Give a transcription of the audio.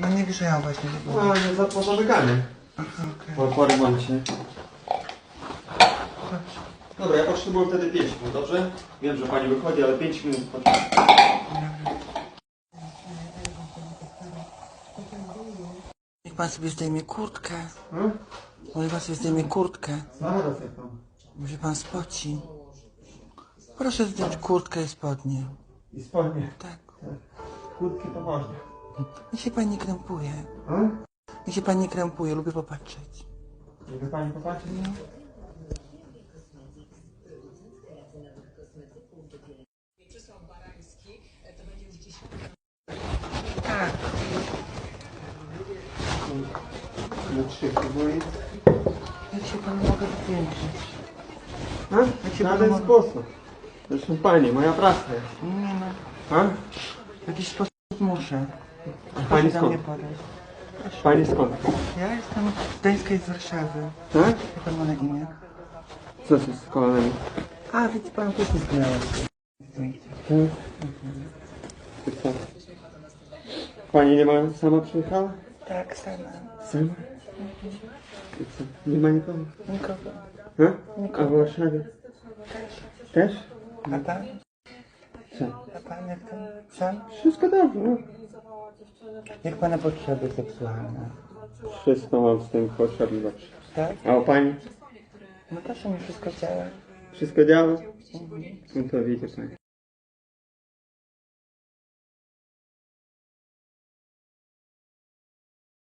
No nie grzejał właśnie. No, nie za po zamykanie. Aha, okej. Po, po remoncie. Dobrze. Dobra, ja potrzebuję wtedy 5 minut, dobrze? Wiem, że pani wychodzi, ale 5 minut potrzebuję. Niech pan sobie zdejmie kurtkę. Hmm? Niech pan sobie zdejmie kurtkę. Zaraz jak tam. Bo się pan spoci. Proszę zdjąć kurtkę i spodnie. I spodnie. Tak. Kłódki to można. Niech się pan nie krępuje. Hmm? Niech się pan nie krępuje, lubię popatrzeć. Jakby pani popatrzeć? Tak. Na trzy próbuję. Jak się pan mogę zwiększyć? A? Jak się panu mogę- sposób. Zresztą pani, moja praca jest. Nie no, A? w jakiś sposób muszę. Pani skąd? Pani skąd? Ja jestem z Gdańskiej z Warszawy. Tak? Jak pan ma na imię? Co się z kolanami? A, widzi pan, też nie zginęła. Tak? I co? Pani nie ma, sama przyjechała? Tak, sama. Sama? Co? Nie ma nikogo? Nikogo. A? A w Warszawie? Też? A pan? Co? A pan jak tam? Sam? Wszystko dobrze, no. Jak pana potrzeby seksualne? Wszystko mam z tym potrzebne dobrze. Tak? A u pani? No to się mi wszystko działa. Wszystko działa? No to widzicie pani.